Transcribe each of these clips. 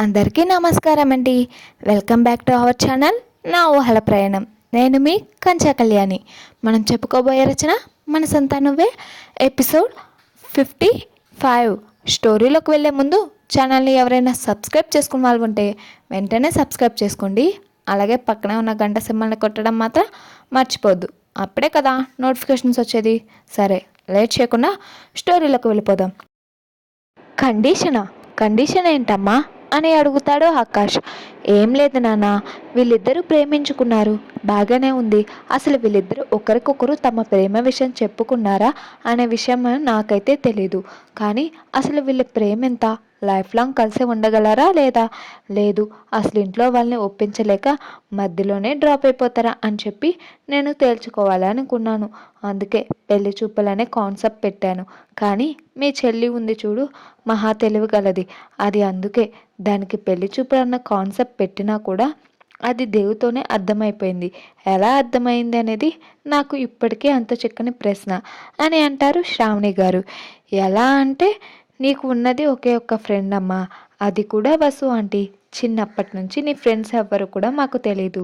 అందరికీ నమస్కారం అండి welcome back to our channel. నా ఊహల ప్రయాణం. నేను మీ కంచా కళ్యాణి. మనం చెప్పుకోబోయే రచన మన సంతానవే నువ్వే. Episode fifty five. స్టోరీలోకి వెళ్ళే ముందు ఛానల్ని ఎవరైనా సబ్స్క్రైబ్ చేసుకున్న వాళ్ళు ఉంటే వెంటనే సబ్స్క్రైబ్ చేసుకోండి. అలాగే పక్కనే ఉన్న గంట సింబల్ని కొట్టడం మాత్రం మర్చిపోద్దు. అప్పుడే కదా నోటిఫికేషన్స్ వచ్చేది. సరే లేట్ చేయకుండా స్టోరీలోకి వెళ్ళిపోదాం. కండిషనా? కండిషన్ ఏంటమ్మా? అని అడుగుతాడు ఆకాష్. ఏం లేదు నాన్న వీళ్ళిద్దరూ ప్రేమించుకున్నారు. బాగానే ఉంది. అసలు వీళ్ళిద్దరూ ఒకరికొకరు తమ ప్రేమ విషయం చెప్పుకున్నారా అనే విషయం నాకైతే తెలీదు. కానీ అసలు వీళ్ళ ప్రేమ ఎంత లైఫ్ లాంగ్ కలిసి ఉండగలరా లేదా? లేదు అసలు ఇంట్లో వాళ్ళని ఒప్పించలేక మధ్యలోనే డ్రాప్ అయిపోతారా అని చెప్పి నేను తేల్చుకోవాలనుకున్నాను అందుకే పెళ్ళి చూపులనే కాన్సెప్ట్ పెట్టాను. కానీ మీ చెల్లి ఉంది చూడు మహా తెలివి గలది. అది అందుకే దానికి పెళ్ళి చూపులు అన్న కాన్సెప్ట్ పెట్టినా కూడా అది దేవుతోనే అర్థమైపోయింది. ఎలా అర్థమైంది అనేది నాకు ఇప్పటికే అంత చిక్కని ప్రశ్న అని అంటారు శ్రావణి గారు. ఎలా అంటే నీకు ఉన్నది ఒకే ఒక్క ఫ్రెండ్ అమ్మా. అది కూడా వసు ఆంటీ. చిన్నప్పటి నుంచి నీ ఫ్రెండ్స్ ఎవ్వరు కూడా మాకు తెలీదు.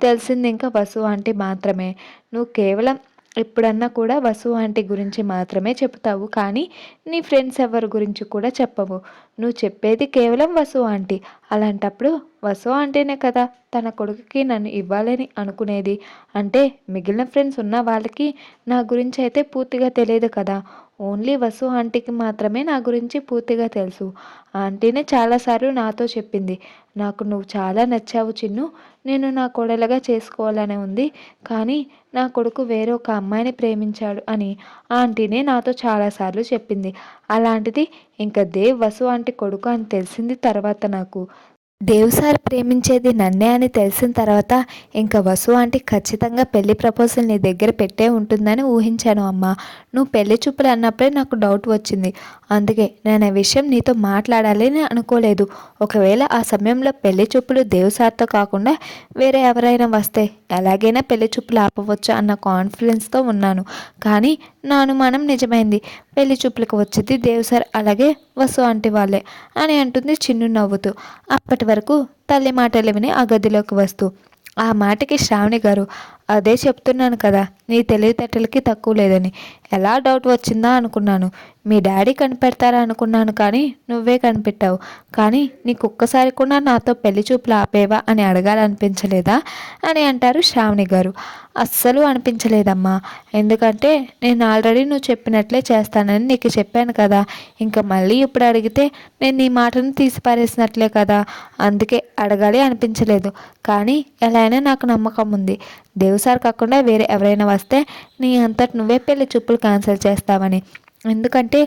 తెలిసింది ఇంకా వసు ఆంటీ మాత్రమే. నువ్వు కేవలం ఎప్పుడన్నా కూడా వసు ఆంటీ గురించి మాత్రమే చెప్తావు కానీ నీ ఫ్రెండ్స్ ఎవరి గురించి కూడా చెప్పవు. నువ్వు చెప్పేది కేవలం వసు ఆంటీ. అలాంటప్పుడు వసు ఆంటీనే కదా తన కొడుకుకి నన్ను ఇవ్వాలని అనుకునేది. అంటే మిగిలిన ఫ్రెండ్స్ ఉన్న వాళ్ళకి నా గురించి అయితే పూర్తిగా తెలియదు కదా. ఓన్లీ వసు ఆంటీకి మాత్రమే నా గురించి పూర్తిగా తెలుసు. ఆంటీనే చాలాసార్లు నాతో చెప్పింది. నాకు నువ్వు చాలా నచ్చావు చిన్ను. నేను నా కోడలుగా చేసుకోవాలని ఉంది. కానీ నా కొడుకు వేరే ఒక అమ్మాయిని ప్రేమించాడు అని ఆంటీనే నాతో చాలాసార్లు చెప్పింది. అలాంటిది ఇంకా దేవ్ వసు ఆంటీ కొడుకు అని తెలిసింది తర్వాత నాకు. దేవ్ సార్ ప్రేమించేది నన్నే అని తెలిసిన తర్వాత ఇంకా వసు ఆంటీ ఖచ్చితంగా పెళ్ళి ప్రపోజల్ నీ దగ్గర పెట్టే ఉంటుందని ఊహించాను అమ్మా. నువ్వు పెళ్ళి చూపులు అన్నప్పుడే నాకు డౌట్ వచ్చింది. అందుకే నేను ఆ విషయం నీతో మాట్లాడాలని అనుకోలేదు. ఒకవేళ ఆ సమయంలో పెళ్ళి చూపులు దేవ్ సార్తో కాకుండా వేరే ఎవరైనా వస్తే ఎలాగైనా పెళ్ళి చూపులు ఆపవచ్చు అన్న కాన్ఫిడెన్స్తో ఉన్నాను. కానీ నా అనుమానం నిజమైంది. పెళ్ళి చూపులకు వచ్చేది దేవ్ సార్ అలాగే వసు అంటే వాళ్ళే అని అంటుంది చిన్ను నవ్వుతూ. అప్పటి వరకు తల్లి మాటలు విని ఆ గదిలోకి వస్తూ. ఆ మాటకి శ్రావణి గారు అదే చెప్తున్నాను కదా నీ తెలివితేటలకి తక్కువ లేదని. ఎలా డౌట్ వచ్చిందా అనుకున్నాను. మీ డాడీ కనిపెడతారా అనుకున్నాను కానీ నువ్వే కనిపెట్టావు. కానీ నీకు ఒక్కసారి కూడా నాతో పెళ్ళి చూపులు ఆపేవా అని అడగాలనిపించలేదా అని అంటారు శ్రావణి గారు. అస్సలు అనిపించలేదమ్మా. ఎందుకంటే నేను ఆల్రెడీ నువ్వు చెప్పినట్లే చేస్తానని నీకు చెప్పాను కదా. ఇంకా మళ్ళీ ఇప్పుడు అడిగితే నేను నీ మాటను తీసిపారేసినట్లే కదా. అందుకే అడగాలి అనిపించలేదు. కానీ ఎలా అయినా నాకు నమ్మకం ఉంది. దేవు సార్ కాకుండా వేరే ఎవరైనా వస్తే నీ అంతటి నువ్వే పెళ్ళి చూపులు క్యాన్సిల్ చేస్తావని. ఎందుకంటే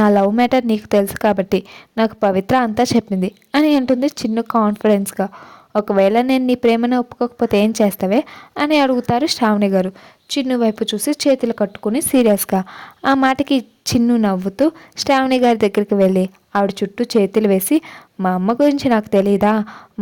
నా లవ్ మ్యాటర్ నీకు తెలుసు కాబట్టి నాకు పవిత్ర అంతా చెప్పింది అని అంటుంది చిన్న కాన్ఫిడెన్స్గా ఒకవేళ నేను నీ ప్రేమను ఒప్పుకోకపోతే ఏం చేస్తావే అని అడుగుతారు శ్రావణి గారు. చిన్ను వైపు చూసి చేతులు కట్టుకుని సీరియస్గా ఆ మాటకి చిన్ను నవ్వుతూ శ్రావణి గారి దగ్గరికి వెళ్ళి ఆవిడ చుట్టూ చేతులు వేసి మా అమ్మ గురించి నాకు తెలియదా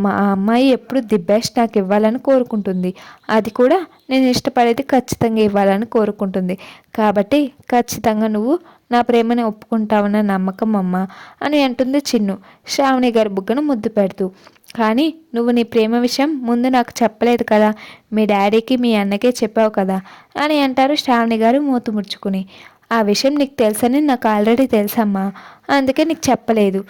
మా అమ్మాయి ఎప్పుడు ది బెస్ట్ నాకు ఇవ్వాలని కోరుకుంటుంది. అది కూడా నేను ఇష్టపడేది ఖచ్చితంగా ఇవ్వాలని కోరుకుంటుంది. కాబట్టి ఖచ్చితంగా నువ్వు నా ప్రేమని ఒప్పుకుంటావన్న నమ్మకం అమ్మ అని అంటుంది చిన్ను శ్రావణి గారి బుగ్గను ముద్దు పెడుతూ. కానీ నువ్వు నీ ప్రేమ విషయం ముందు నాకు చెప్పలేదు కదా. మీ డాడీకి మీ అన్నకే చెప్పావు కదా అని అంటారు శ్రావణి గారు మూతు ముడుచుకుని. ఆ విషయం నీకు తెలుసని నాకు ఆల్రెడీ తెలుసమ్మా. అందుకే నీకు చెప్పలేదు.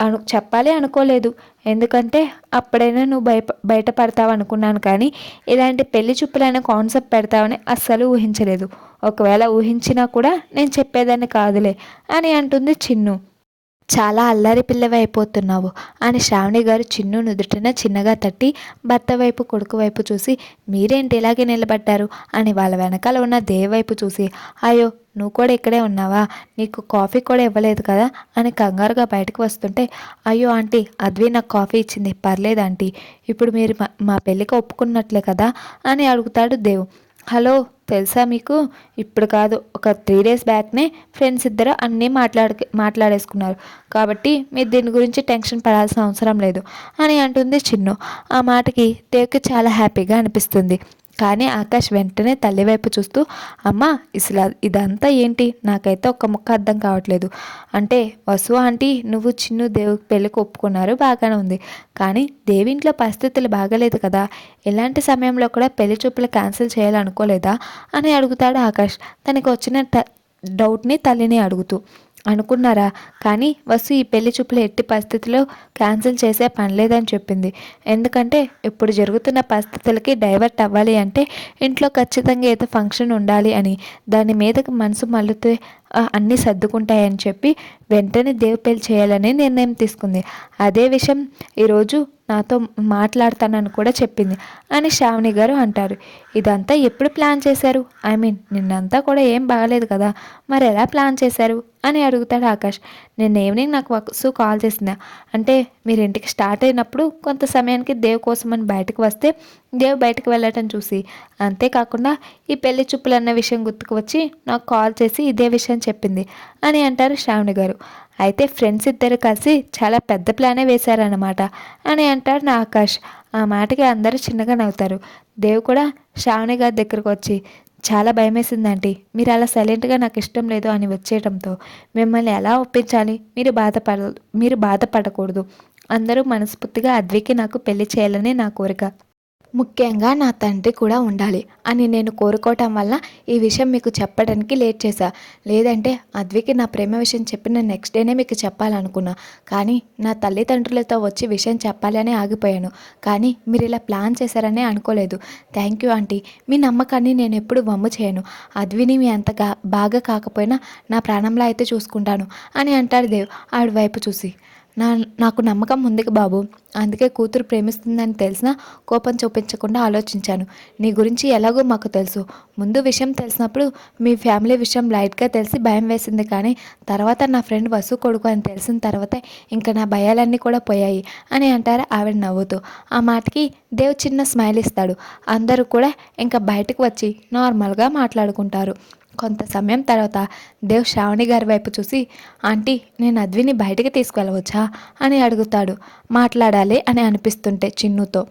అను చెప్పాలి అనుకోలేదు. ఎందుకంటే అప్పుడైనా నువ్వు బయట బయటపడతావు అనుకున్నాను కానీ ఇలాంటి పెళ్ళి చూపులైన కాన్సెప్ట్ పెడతావని అస్సలు ఊహించలేదు. ఒకవేళ ఊహించినా కూడా నేను చెప్పేదాన్ని కాదులే అని అంటుంది చిన్ను. చాలా అల్లరి పిల్లవి అయిపోతున్నావు అని శ్రావణి గారు చిన్ను నుదుటిన చిన్నగా తట్టి భర్త వైపు కొడుకు వైపు చూసి మీరేంటి ఇలాగే నిలబడ్డారు? అని వాళ్ళ వెనకాల ఉన్న దేవ్ వైపు చూసి అయ్యో నువ్వు కూడా ఇక్కడే ఉన్నావా? నీకు కాఫీ కూడా ఇవ్వలేదు కదా? అని కంగారుగా బయటకు వస్తుంటే అయ్యో ఆంటీ అద్వి నాకు కాఫీ ఇచ్చింది. పర్లేదు ఆంటీ. ఇప్పుడు మీరు మా పెళ్ళికి ఒప్పుకున్నట్లే కదా? అని అడుగుతాడు దేవు. హలో తెలుసా మీకు? ఇప్పుడు కాదు ఒక త్రీ డేస్ బ్యాక్నే ఫ్రెండ్స్ ఇద్దరు అన్నీ మాట్లాడు మాట్లాడేసుకున్నారు. కాబట్టి మీరు దీని గురించి టెన్షన్ పడాల్సిన అవసరం లేదు అని అంటుంది చిన్ను. ఆ మాటకి దేవ్కి చాలా హ్యాపీగా అనిపిస్తుంది. కానీ ఆకాష్ వెంటనే తల్లి వైపు చూస్తూ అమ్మ ఇసలా ఇదంతా ఏంటి? నాకైతే ఒక్క ముక్క అర్థం కావట్లేదు. అంటే వసు ఆంటీ నువ్వు చిన్ను దేవు పెళ్ళికి ఒప్పుకున్నారు బాగానే ఉంది. కానీ దేవింట్లో పరిస్థితులు బాగలేదు కదా. ఎలాంటి సమయంలో కూడా పెళ్ళి చూపులు క్యాన్సిల్ చేయాలనుకోలేదా? అని అడుగుతాడు ఆకాష్. తనకి వచ్చిన ట డౌట్ని తల్లిని అడుగుతూ. అనుకున్నారా? కానీ వసు ఈ పెళ్ళి చూపులు ఎట్టి పరిస్థితుల్లో క్యాన్సిల్ చేసే పని లేదని చెప్పింది. ఎందుకంటే ఇప్పుడు జరుగుతున్న పరిస్థితులకి డైవర్ట్ అవ్వాలి అంటే ఇంట్లో ఖచ్చితంగా ఏదో ఫంక్షన్ ఉండాలి అని దాని మీదకి మనసు మళ్ళితే అన్నీ సర్దుకుంటాయని చెప్పి వెంటనే దేవు పెళ్ళి చేయాలని నిర్ణయం తీసుకుంది. అదే విషయం ఈరోజు నాతో మాట్లాడతానని కూడా చెప్పింది అని శ్రావణి గారు అంటారు. ఇదంతా ఎప్పుడు ప్లాన్ చేశారు? ఐ మీన్ నిన్నంతా కూడా ఏం బాగలేదు కదా మరి ఎలా ప్లాన్ చేశారు? అని అడుగుతాడు ఆకాష్. నిన్న ఈవినింగ్ నాకు వసు కాల్ చేసిందా అంటే మీరు ఇంటికి స్టార్ట్ అయినప్పుడు కొంత సమయానికి దేవ్ కోసం అని బయటకు వస్తే దేవ్ బయటకు వెళ్ళటం చూసి అంతేకాకుండా ఈ పెళ్ళి చూపులు అన్న విషయం గుర్తుకు వచ్చి నాకు కాల్ చేసి ఇదే విషయం చెప్పింది అని అంటారు శ్రావణి గారు. అయితే ఫ్రెండ్స్ ఇద్దరు కలిసి చాలా పెద్ద ప్లానే వేశారన్నమాట అని అంటాడు నా ఆకాష్. ఆ మాటకి అందరూ చిన్నగా నవ్వుతారు. దేవ్ కూడా శ్రావణి గారి దగ్గరకు వచ్చి చాలా భయమేసిందండి మీరు అలా సైలెంట్గా నాకు ఇష్టం లేదు అని వచ్చేయడంతో మిమ్మల్ని ఎలా ఒప్పించాలి? మీరు బాధపడ మీరు బాధపడకూడదు. అందరూ మనస్ఫూర్తిగా అద్వికి నాకు పెళ్ళి చేయాలని నా కోరిక. ముఖ్యంగా నా తండ్రి కూడా ఉండాలి అని నేను కోరుకోవటం వల్ల ఈ విషయం మీకు చెప్పడానికి లేట్ చేశా. లేదంటే అద్వికి నా ప్రేమ విషయం చెప్పిన నెక్స్ట్ డేనే మీకు చెప్పాలనుకున్నా. కానీ నా తల్లిదండ్రులతో వచ్చి విషయం చెప్పాలని ఆగిపోయాను. కానీ మీరు ఇలా ప్లాన్ చేశారనే అనుకోలేదు. థ్యాంక్ యూ ఆంటీ మీ నమ్మకాన్ని నేను ఎప్పుడు వమ్ము చేయను. అద్విని మీ అంతగా బాగా కాకపోయినా నా ప్రాణంలో అయితే చూసుకుంటాను అని అంటాడు దేవ్ ఆవిడ వైపు చూసి. నా నాకు నమ్మకం ఉంది బాబు. అందుకే కూతురు ప్రేమిస్తుందని తెలిసినా కోపం చూపించకుండా ఆలోచించాను. నీ గురించి ఎలాగో మాకు తెలుసు. ముందు విషయం తెలిసినప్పుడు మీ ఫ్యామిలీ విషయం లైట్గా తెలిసి భయం వేసింది కానీ తర్వాత నా ఫ్రెండ్ వసు కొడుకు అని తెలిసిన తర్వాత ఇంకా నా భయాలన్నీ కూడా పోయాయి అని అంటారు ఆవిడ నవ్వుతూ. ఆ మాటకి దేవ్ చిన్న స్మైల్ ఇస్తాడు. అందరూ కూడా ఇంకా బయటకు వచ్చి నార్మల్గా మాట్లాడుకుంటారు. కొంత సమయం తర్వాత దేవ్ శ్రావణి గారి వైపు చూసి ఆంటీ నేను అద్విని బయటికి తీసుకెళ్ళవచ్చా? అని అడుగుతాడు. మాట్లాడాలి అని అనిపిస్తుంటే చిన్నుతో.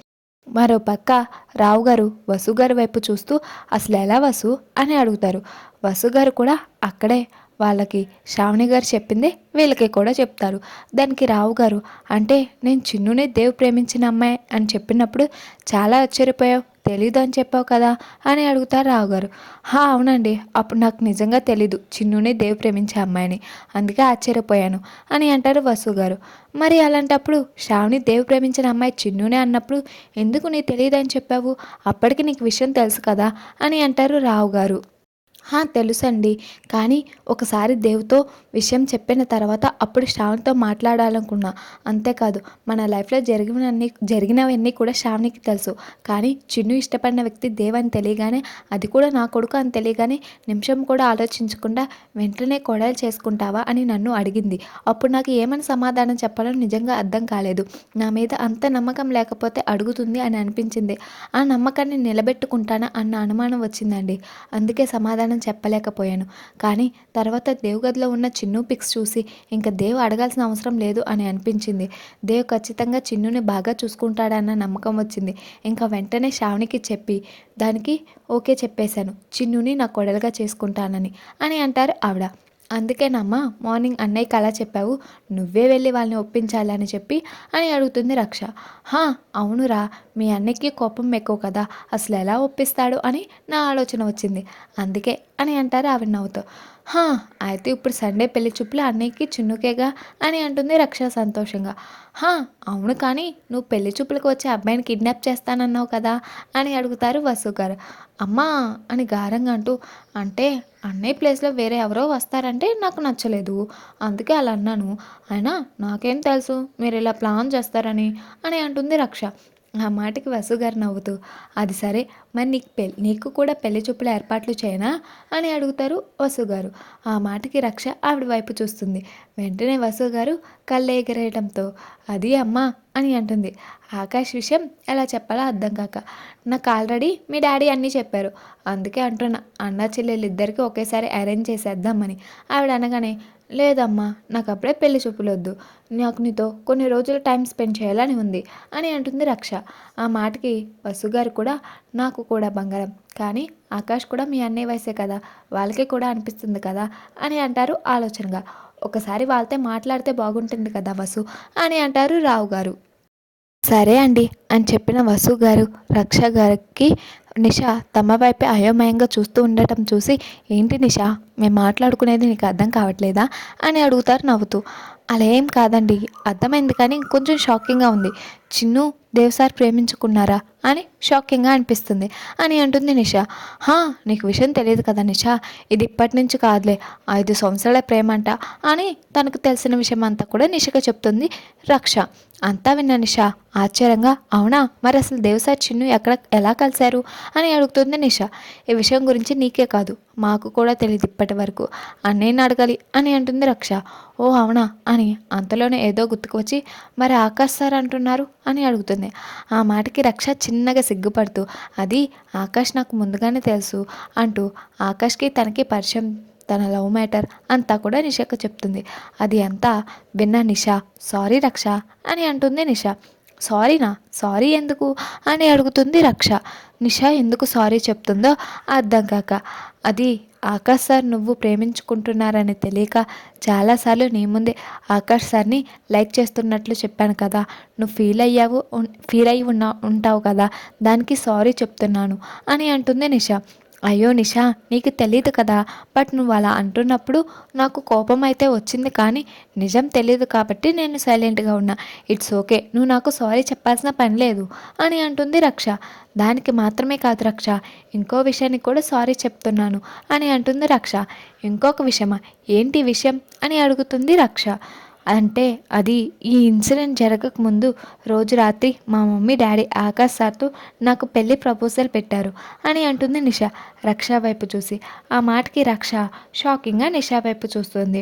మరో పక్క రావు గారు వసు గారి వైపు చూస్తూ అసలు ఎలా వసు? అని అడుగుతారు. వసు గారు కూడా అక్కడే వాళ్ళకి శ్రావణి గారు చెప్పింది వీళ్ళకి కూడా చెప్తారు. దానికి రావు గారు అంటే నేను చిన్నునే దేవు ప్రేమించిన అమ్మాయి అని చెప్పినప్పుడు చాలా ఆశ్చర్యపోయావు తెలీదు అని చెప్పావు కదా అని అడుగుతారు రావు గారు. హా అవునండి అప్పుడు నాకు నిజంగా తెలీదు చిన్నునే దేవు ప్రేమించే అమ్మాయిని అందుకే ఆశ్చర్యపోయాను అని అంటారు వసు గారు. మరి అలాంటప్పుడు శ్రావణి దేవు ప్రేమించిన అమ్మాయి చిన్నునే అన్నప్పుడు ఎందుకు నీ తెలియదు అని చెప్పావు? అప్పటికి నీకు విషయం తెలుసు కదా అని అంటారు రావు గారు. తెలుసండి. కానీ ఒకసారి దేవుతో విషయం చెప్పిన తర్వాత అప్పుడు శ్రావణ్తో మాట్లాడాలనుకున్నా. అంతేకాదు మన లైఫ్లో జరిగినవన్నీ జరిగినవన్నీ కూడా శ్రావణికి తెలుసు. కానీ చిన్ను ఇష్టపడిన వ్యక్తి దేవ్ అని తెలియగానే అది కూడా నా కొడుకు అని తెలియగానే నిమిషం కూడా ఆలోచించకుండా వెంటనే కొడలు చేసుకుంటావా అని నన్ను అడిగింది. అప్పుడు నాకు ఏమని సమాధానం చెప్పాలో నిజంగా అర్థం కాలేదు. నా మీద అంత నమ్మకం లేకపోతే అడుగుతుంది అని అనిపించింది. ఆ నమ్మకాన్ని నిలబెట్టుకుంటానా అన్న అనుమానం వచ్చిందండి. అందుకే సమాధానం చెప్పలేకపోయాను. కానీ తర్వాత దేవుగదిలో ఉన్న చిన్ను పిక్స్ చూసి ఇంకా దేవ్ అడగాల్సిన అవసరం లేదు అని అనిపించింది. దేవ్ ఖచ్చితంగా చిన్నుని బాగా చూసుకుంటాడన్న నమ్మకం వచ్చింది. ఇంకా వెంటనే శ్రావణికి చెప్పి దానికి ఓకే చెప్పేశాను. చిన్నుని నా కొడలుగా చేసుకుంటానని అని అంటారు ఆవిడ. అందుకేనమ్మా మార్నింగ్ అన్నయ్యకి అలా చెప్పావు. నువ్వే వెళ్ళి వాళ్ళని ఒప్పించాలని చెప్పి అని అడుగుతుంది రక్ష. హా అవునురా మీ అన్నయ్యకి కోపం ఎక్కువ కదా అసలు ఎలా ఒప్పిస్తాడు అని నా ఆలోచన వచ్చింది. అందుకే అని అంటారు ఆవిడ నవ్వుతో. హా అయితే ఇప్పుడు సండే పెళ్ళి చూపులు అన్నయ్యకి చిన్నుకేగా అని అంటుంది రక్ష సంతోషంగా. హా అవును కానీ నువ్వు పెళ్ళి చూపులకు వచ్చే అబ్బాయిని కిడ్నాప్ చేస్తానన్నావు కదా అని అడుగుతారు వసు గారు. అమ్మా అని గారంగా అంటూ అంటే అన్నయ్య ప్లేస్లో వేరే ఎవరో వస్తారంటే నాకు నచ్చలేదు. అందుకే అలా అన్నాను. అయినా నాకేం తెలుసు మీరు ఇలా ప్లాన్ చేస్తారని అని అంటుంది రక్ష. ఆ మాటకి వసు గారు నవ్వుతూ అది సరే మరి నీకు పెళ్ళి నీకు కూడా పెళ్ళి చూపుల ఏర్పాట్లు చేయనా? అని అడుగుతారు వసు గారు. ఆ మాటకి రక్ష ఆవిడ వైపు చూస్తుంది. వెంటనే వసు గారు కళ్ళు ఎగరేయడంతో అది అమ్మా అని అంటుంది. ఆకాష్ విషయం ఎలా చెప్పాలో అర్థం కాక నాకు ఆల్రెడీ మీ డాడీ అన్నీ చెప్పారు. అందుకే అంటున్నా అన్న చెల్లెలు ఇద్దరికి ఒకేసారి అరేంజ్ చేసేద్దామని. ఆవిడ అనగానే లేదమ్మా నాకు అప్పుడే పెళ్ళి చూపులొద్దు. నాకు నీతో కొన్ని రోజులు టైం స్పెండ్ చేయాలని ఉంది అని అంటుంది రక్ష. ఆ మాటకి వసుగారు కూడా నాకు కూడా బంగారం. కానీ ఆకాష్ కూడా మీ అన్నయ్య వయసే కదా వాళ్ళకి కూడా అనిపిస్తుంది కదా అని అంటారు ఆలోచనగా. ఒకసారి వాళ్ళతో మాట్లాడితే బాగుంటుంది కదా వసు అని అంటారు రావు గారు సరే అండి అని చెప్పిన వసు గారు రక్ష గారికి నిష తమ వైపే అయోమయంగా చూస్తూ ఉండటం చూసి ఏంటి నిష మేము మాట్లాడుకునేది నీకు అర్థం కావట్లేదా? అని అడుగుతారు నవ్వుతూ. అలా ఏం కాదండి అర్థమైంది కానీ కొంచెం షాకింగ్గా ఉంది. చిన్ను దేవ్ ప్రేమించుకున్నారా? అని షాకింగ్గా అనిపిస్తుంది. అని అంటుంది నిషా. హా నీకు విషయం తెలియదు కదా నిషా ఇది ఇప్పటి నుంచి కాదులే ఐదు సంవత్సరాల ప్రేమ అంట అని తనకు తెలిసిన విషయం అంతా కూడా నిషగా చెప్తుంది రక్ష. అంతా విన్న నిషా ఆశ్చర్యంగా అవునా? మరి అసలు దేవసార్ చిన్ను ఎక్కడ ఎలా కలిశారు? అని అడుగుతుంది నిష. ఈ విషయం గురించి నీకే కాదు మాకు కూడా తెలియదు ఇప్పటి వరకు. అన్నయ్యని అడగాలి అని అంటుంది రక్ష. ఓ అవునా? అని అంతలోనే ఏదో గుర్తుకు వచ్చి మరి ఆకాశ్ సార్ అంటున్నారు? అని అడుగుతుంది. ఆ మాటకి రక్ష చిన్నగా సిగ్గుపడుతూ అది ఆకాష్ నాకు ముందుగానే తెలుసు అంటూ ఆకాష్కి తనకి పరిచయం తన లవ్ మ్యాటర్ అంతా కూడా నిషాకు చెప్తుంది. అది అంతా విన్న నిషా. సారీ రక్ష అని అంటుంది నిషా. సారీనా? సారీ ఎందుకు? అని అడుగుతుంది రక్ష. నిషా ఎందుకు సారీ చెప్తుందో అర్థం కాక. అది ఆకాష్ సార్ నువ్వు ప్రేమించుకుంటున్నారని తెలియక చాలాసార్లు నీ ముందే ఆకాష్ సార్ని లైక్ చేస్తున్నట్లు చెప్పాను కదా. నువ్వు ఫీల్ అయ్యావు ఫీల్ అయ్యి ఉన్నా ఉంటావు కదా. దానికి సారీ చెప్తున్నాను అని అంటుంది నిషా. అయ్యో నిషా నీకు తెలియదు కదా. బట్ నువ్వు అలా అంటున్నప్పుడు నాకు కోపం అయితే వచ్చింది కానీ నిజం తెలియదు కాబట్టి నేను సైలెంట్గా ఉన్నా. ఇట్స్ ఓకే నువ్వు నాకు సారీ చెప్పాల్సిన పని లేదు అని అంటుంది రక్ష. దానికి మాత్రమే కాదు రక్ష ఇంకో విషయానికి కూడా సారీ చెప్తున్నాను అని అంటుంది రక్ష. ఇంకొక విషయమా? ఏంటి విషయం? అని అడుగుతుంది రక్ష. అంటే అది ఈ ఇన్సిడెంట్ జరగకముందు రోజు రాత్రి మా మమ్మీ డాడీ ఆకాశ్ సార్తో నాకు పెళ్ళి ప్రపోజల్ పెట్టారు అని అంటుంది నిషా. రక్ష వైపు చూసి. ఆ మాటకి రక్ష షాకింగ్గా నిషా వైపు చూస్తుంది.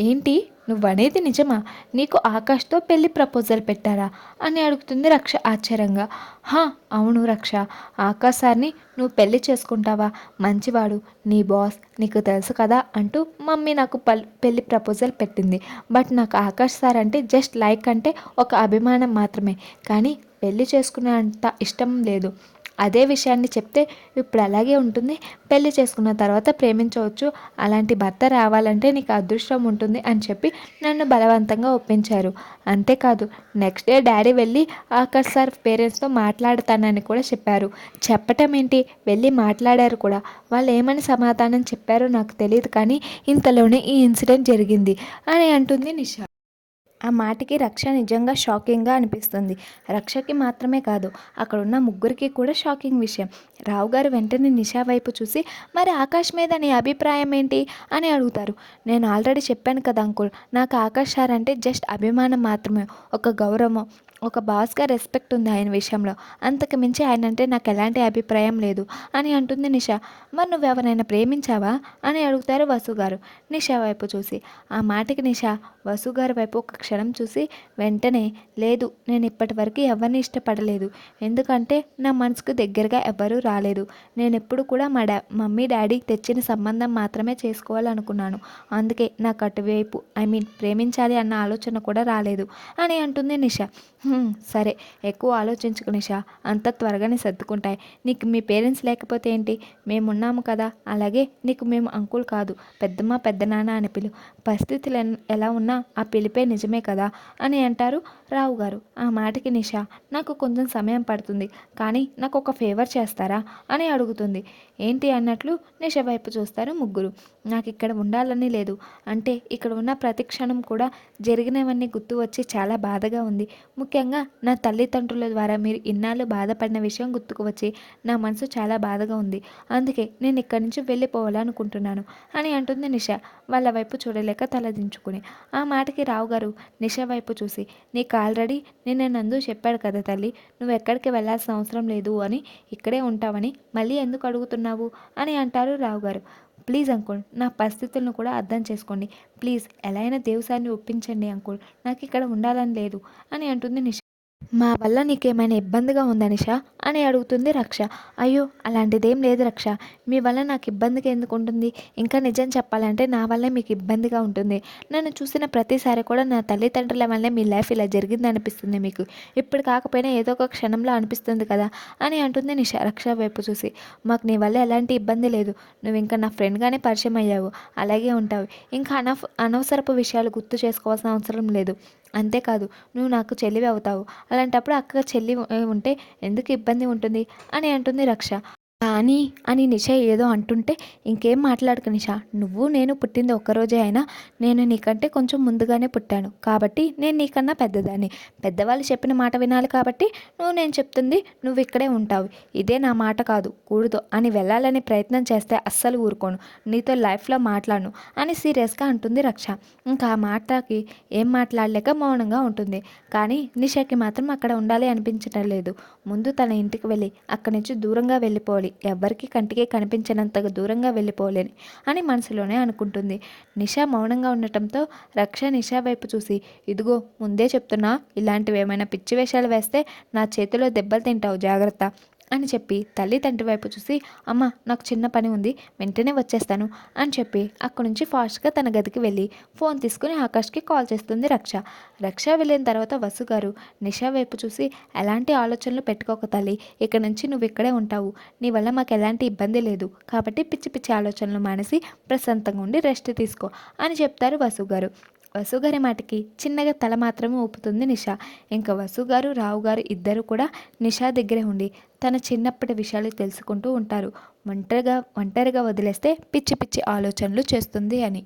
ఏంటి? నువ్వనేది నిజమా? నీకు ఆకాష్తో పెళ్ళి ప్రపోజల్ పెట్టారా? అని అడుగుతుంది రక్ష ఆశ్చర్యంగా. హా అవును రక్ష. ఆకాష్ సార్ని నువ్వు పెళ్ళి చేసుకుంటావా? మంచివాడు. నీ బాస్ నీకు తెలుసు కదా అంటూ మమ్మీ నాకు పల్ పెళ్ళి ప్రపోజల్ పెట్టింది. బట్ నాకు ఆకాష్ సార్ అంటే జస్ట్ లైక్ అంటే ఒక అభిమానం మాత్రమే. కానీ పెళ్ళి చేసుకునే అంత ఇష్టం లేదు. అదే విషయాన్ని చెప్తే ఇప్పుడు అలాగే ఉంటుంది. పెళ్ళి చేసుకున్న తర్వాత ప్రేమించవచ్చు. అలాంటి భర్త రావాలంటే నీకు అదృష్టం ఉంటుంది అని చెప్పి నన్ను బలవంతంగా ఒప్పించారు. అంతేకాదు నెక్స్ట్ డే డాడీ వెళ్ళి ఆకాష్ సార్ పేరెంట్స్తో మాట్లాడతానని కూడా చెప్పారు. చెప్పటం ఏంటి? వెళ్ళి మాట్లాడారు కూడా. వాళ్ళు ఏమని సమాధానం చెప్పారో నాకు తెలియదు కానీ ఇంతలోనే ఈ ఇన్సిడెంట్ జరిగింది అని అంటుంది నిషా. ఆ మాటకి రక్ష నిజంగా షాకింగ్గా అనిపిస్తుంది. రక్షకి మాత్రమే కాదు అక్కడ ఉన్న ముగ్గురికి కూడా షాకింగ్ విషయం. రావు గారు వెంటనే నిషా వైపు చూసి మరి ఆకాష్ మీద నీ అభిప్రాయం ఏంటి? అని అడుగుతారు. నేను ఆల్రెడీ చెప్పాను కదా అంకుల్ నాకు ఆకాష్ సార్ అంటే జస్ట్ అభిమానం మాత్రమే ఒక గౌరవం ఒక బాస్గా రెస్పెక్ట్ ఉంది ఆయన విషయంలో. అంతకు మించి ఆయన అంటే నాకు ఎలాంటి అభిప్రాయం లేదు అని అంటుంది నిష. మరి నువ్వు ఎవరైనా ప్రేమించావా? అని అడుగుతారు వసు గారు. నిష వైపు చూసి. ఆ మాటకి నిష వసు గారి వైపు ఒక క్షణం చూసి వెంటనే లేదు నేను ఇప్పటి వరకు ఎవరిని ఇష్టపడలేదు. ఎందుకంటే నా మనసుకు దగ్గరగా ఎవ్వరూ రాలేదు. నేను ఎప్పుడు కూడా మా డా మమ్మీ డాడీకి తెచ్చిన సంబంధం మాత్రమే చేసుకోవాలనుకున్నాను. అందుకే నాకు అటువైపు ఐ మీన్ ప్రేమించాలి అన్న ఆలోచన కూడా రాలేదు అని అంటుంది నిష. సరే. ఎక్కువ ఆలోచించుకు నిషా అంత త్వరగానే సర్దుకుంటాయి. నీకు మీ పేరెంట్స్ లేకపోతే ఏంటి? మేమున్నాము కదా. అలాగే నీకు మేము అంకుల్ కాదు. పెద్దమ్మ పెద్దనాన్న అని పిలు. పరిస్థితులు ఎలా ఉన్నా ఆ పిలిపే నిజమే కదా అని అంటారు రావు గారు. ఆ మాటకి నిషా నాకు కొంచెం సమయం పడుతుంది. కానీ నాకు ఒక ఫేవర్ చేస్తారా అని అడుగుతుంది. ఏంటి అన్నట్లు నిష వైపు చూస్తారు ముగ్గురు. నాకు ఇక్కడ ఉండాలని లేదు. అంటే ఇక్కడ ఉన్న ప్రతి క్షణం కూడా జరిగినవన్నీ గుర్తు వచ్చి చాలా బాధగా ఉంది. ముఖ్యంగా నా తల్లిదండ్రుల ద్వారా మీరు ఇన్నాళ్ళు బాధపడిన విషయం గుర్తుకు వచ్చి నా మనసు చాలా బాధగా ఉంది. అందుకే నేను ఇక్కడి నుంచి వెళ్ళిపోవాలనుకుంటున్నాను అని అంటుంది నిష. వాళ్ళ వైపు చూడలేక తలదించుకుని ఆ మాటకి రావు గారు నిష వైపు చూసి నీకు ఆల్రెడీ నిన్న నందు చెప్పాడు కదా తల్లి నువ్వు ఎక్కడికి వెళ్ళాల్సిన అవసరం లేదు అని ఇక్కడే ఉంటావని మళ్ళీ ఎందుకు అడుగుతున్నావు? అని అంటారు రావు గారు. ప్లీజ్ అంకుల్ నా పరిస్థితులను కూడా అర్థం చేసుకోండి. ప్లీజ్ ఎలా అయినా దేవసాన్ని ఒప్పించండి అంకుల్. నాకు ఇక్కడ ఉండాలని లేదు అని అంటుంది నిష. మా వల్ల నీకేమైనా ఇబ్బందిగా ఉందా నిషా? అని అడుగుతుంది రక్ష. అయ్యో అలాంటిదేం లేదు రక్ష. మీ వల్ల నాకు ఇబ్బందిగా ఎందుకు ఉంటుంది? ఇంకా నిజం చెప్పాలంటే నా వల్లే మీకు ఇబ్బందిగా ఉంటుంది. నన్ను చూసిన ప్రతిసారి కూడా నా తల్లిదండ్రుల వల్లే మీ లైఫ్ ఇలా జరిగింది అనిపిస్తుంది మీకు. ఇప్పుడు కాకపోయినా ఏదో ఒక క్షణంలో అనిపిస్తుంది కదా? అని అంటుంది నిష రక్ష వైపు చూసి. మాకు నీ వల్ల ఎలాంటి ఇబ్బంది లేదు. నువ్వు ఇంకా నా ఫ్రెండ్గానే పరిచయం అయ్యావు. అలాగే ఉంటావు. ఇంకా అనవ అనవసరపు విషయాలు గుర్తు చేసుకోవాల్సిన అవసరం లేదు. అంతేకాదు నువ్వు నాకు చెల్లివి అవుతావు. అలాంటప్పుడు అక్క చెల్లి ఉంటే ఎందుకు ఇబ్బంది ఉంటుంది అని అంటుంది రక్ష. కానీ అని నిష ఏదో అంటుంటే ఇంకేం మాట్లాడక నిష. నువ్వు నేను పుట్టింది ఒక్కరోజే అయినా నేను నీకంటే కొంచెం ముందుగానే పుట్టాను. కాబట్టి నేను నీకన్నా పెద్దదాన్ని. పెద్దవాళ్ళు చెప్పిన మాట వినాలి కాబట్టి నువ్వు నేను చెప్తుంది నువ్వు ఇక్కడే ఉంటావు. ఇదే నా మాట కాదు. కూడదు. అని వెళ్ళాలని ప్రయత్నం చేస్తే అస్సలు ఊరుకోను. నీతో లైఫ్లో మాట్లాడను అని సీరియస్గా అంటుంది రక్ష. ఇంకా ఆ మాటకి ఏం మాట్లాడలేక మౌనంగా ఉంటుంది. కానీ నిషాకి మాత్రం అక్కడ ఉండాలి అనిపించటం లేదు. ముందు తన ఇంటికి వెళ్ళి అక్కడి నుంచి దూరంగా వెళ్ళిపోవాలి. ఎవ్వరికి కంటికి కనిపించినంతగా దూరంగా వెళ్ళిపోలేని అని మనసులోనే అనుకుంటుంది. నిషా మౌనంగా ఉండటంతో రక్ష నిషా వైపు చూసి ఇదిగో ముందే చెప్తున్నా ఇలాంటివి ఏమైనా పిచ్చి వేషాలు వేస్తే నా చేతిలో దెబ్బలు తింటావు జాగ్రత్త. అని చెప్పి తల్లి తండ్రి వైపు చూసి అమ్మ నాకు చిన్న పని ఉంది వెంటనే వచ్చేస్తాను అని చెప్పి అక్కడి నుంచి ఫాస్ట్గా తన గదికి వెళ్ళి ఫోన్ తీసుకుని ఆకాష్కి కాల్ చేస్తుంది రక్ష. రక్ష వెళ్ళిన తర్వాత వసు గారు నిషా వైపు చూసి ఎలాంటి ఆలోచనలు పెట్టుకోక తల్లి ఇక్కడ నుంచి నువ్వు ఇక్కడే ఉంటావు నీ వల్ల మాకు ఎలాంటి ఇబ్బంది లేదు కాబట్టి పిచ్చి పిచ్చి ఆలోచనలు మానేసి ప్రశాంతంగా ఉండి రెస్ట్ తీసుకో అని చెప్తారు వసు గారు. వసుగారి మాటకి చిన్నగా తల మాత్రమే ఊపుతుంది నిషా. ఇంకా వసుగారు రావు గారు ఇద్దరు కూడా నిషా దగ్గరే ఉండి తన చిన్నప్పటి విషయాలు తెలుసుకుంటూ ఉంటారు. ఒంటరిగా ఒంటరిగా వదిలేస్తే పిచ్చి పిచ్చి ఆలోచనలు చేస్తుంది అని.